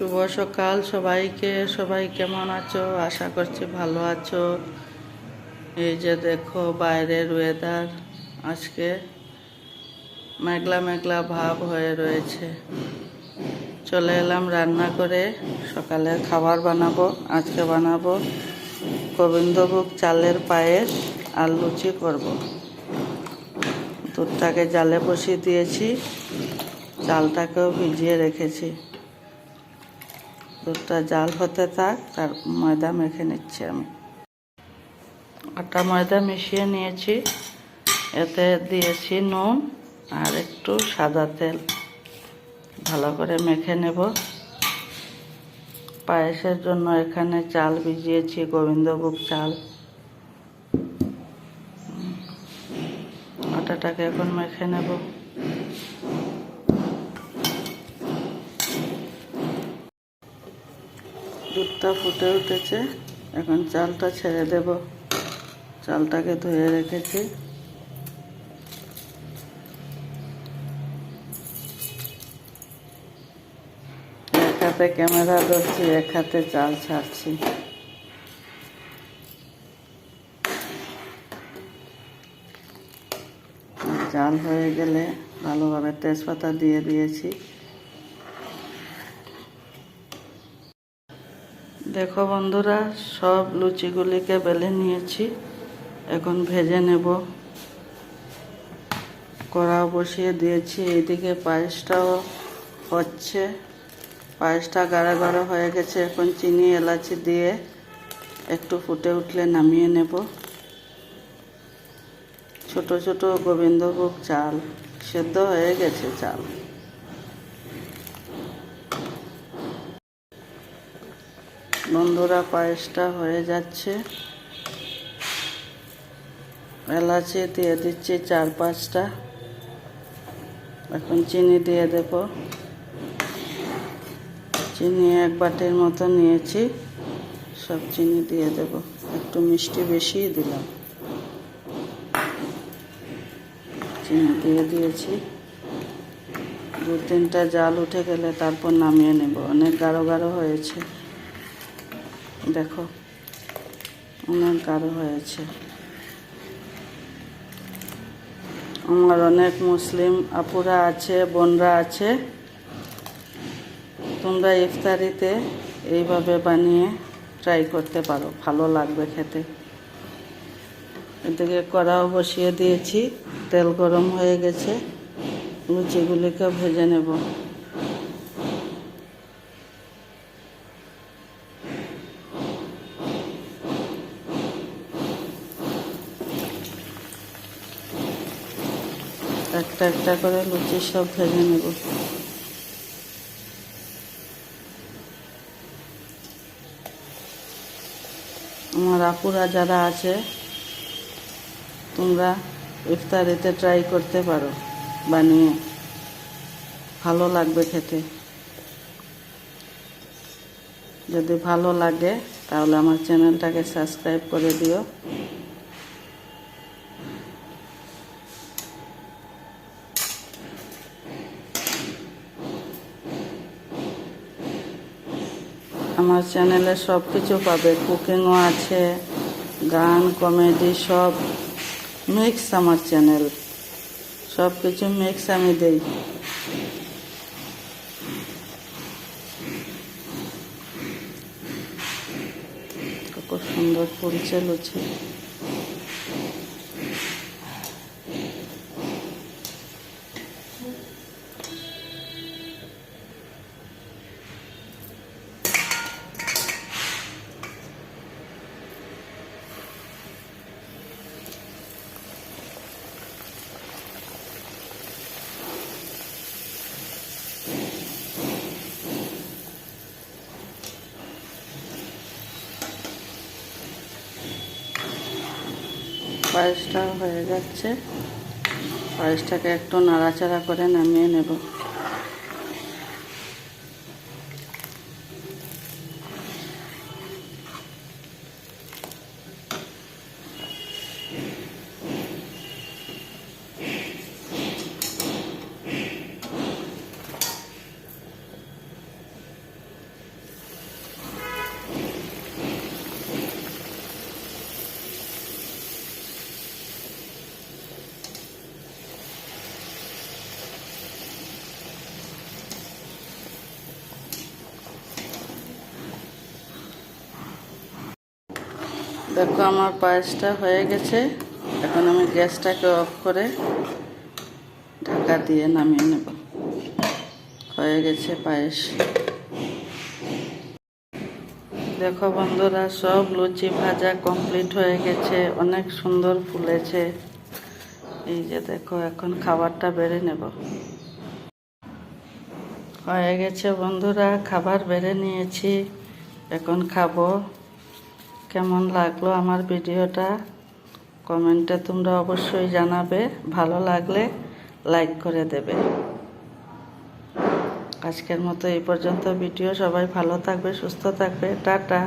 শুভ সকাল সবাইকে। সবাই কেমন আছো? আশা করছি ভালো আছো। এই যে দেখো বাইরের ওয়েদার আজকে মেঘলা মেঘলা ভাব হয়ে রয়েছে। চলে এলাম রান্না করে। সকালে খাবার বানাবো, আজকে বানাবো গোবিন্দভোগ চালের পায়েস আর লুচি করব। দুধটাকে জালে বসিয়ে দিয়েছি, চালটাকেও ভিজিয়ে রেখেছি। দুধটা জাল হতে থাক, তার ময়দা মেখে নিচ্ছি আমি। আটা ময়দা মিশিয়ে নিয়েছি, এতে দিয়েছি নুন আর একটু সাদা তেল। ভালো করে মেখে নেব। পায়েসের জন্য এখানে চাল ভিজিয়েছি, গোবিন্দভোগ চাল। আটাটাকে এখন মেখে নেব। দুধটা ফুটে উঠেছে। এখন চালটা ছেড়ে দেব। চালটাকে ধুয়ে রেখেছি। এক হাতে ক্যামেরা ধরছি, এক হাতে চাল ছাড়ছি। চাল হয়ে গেলে ভালোভাবে তেজপাতা দিয়ে দিয়েছি। দেখো বন্ধুরা, সব লুচিগুলিকে বেলে নিয়েছি। এখন ভেজে নেব। কড়াও বসিয়ে দিয়েছি। এইদিকে পায়েসটাও হচ্ছে। পায়েসটা গাঢ় গাঢ় হয়ে গেছে। এখন চিনি, এলাচি দিয়ে একটু ফুটে উঠলে নামিয়ে নেব। ছোট ছোট গোবিন্দভোগ চাল। সেদ্ধ হয়ে গেছে চাল। বন্ধুরা পায়েসটা হয়ে যাচ্ছে। এলাচি দিয়ে দিচ্ছি চার পাঁচটা। এখন চিনি দিয়ে দেব। চিনি এক বাটির মতো নিয়েছি। সব চিনি দিয়ে দেব। একটু মিষ্টি বেশিই দিলাম। চিনি দিয়ে দিয়েছি। দু তিনটা জাল উঠে গেলে তারপর নামিয়ে নেব। অনেক গাঢ় গাঢ় হয়েছে। দেখো অনেক গাঢ় হয়েছে। আমার অনেক মুসলিম আপুরা আছে, বোনরা আছে। তোমরা ইফতারিতে এইভাবে বানিয়ে ট্রাই করতে পারো, ভালো লাগবে খেতে। এদিকে কড়াও বসিয়ে দিয়েছি, তেল গরম হয়ে গেছে, লুচিগুলিকে ভেজে নেব। একটা একটা করে লুচি সব ভেজে নেব। আমার আপুরা যারা আছে, তোমরা ইফতারিতে ট্রাই করতে পারো, বানিয়ে। ভালো লাগবে খেতে। যদি ভালো লাগে, তাহলে আমার চ্যানেলটাকে সাবস্ক্রাইব করে দিও। আমার চ্যানেলে সব কিছু পাবে। কুকিংও আছে, গান, কমেডি, সব মিক্স আমার চ্যানেল। সব কিছু মিক্স আমি দেই। খুব সুন্দর ফুলছে লুচি। পায়েসটা হয়ে যাচ্ছে। পায়েসটাকে একটু নাড়াচাড়া করে নামিয়ে নেব। দেখো আমার পায়েসটা হয়ে গেছে। এখন আমি গ্যাসটাকে অফ করে ঢাকা দিয়ে নামিয়ে নেব। হয়ে গেছে পায়েস। দেখো বন্ধুরা, সব লুচি ভাজা কমপ্লিট হয়ে গেছে। অনেক সুন্দর ফুলেছে। এই যে দেখো, এখন খাবারটা বেড়ে নেব। হয়ে গেছে বন্ধুরা, খাবার বেড়ে নিয়েছি। এখন খাব। কেমন লাগল আমার ভিডিওটা? কমেন্টে তোমরা অবশ্যই জানাবে। ভালো লাগলে লাইক করে দেবে। আজকের মতো এই পর্যন্ত। ভিডিও সবাই ভালো থাকবে, সুস্থ থাকবে। টাটা।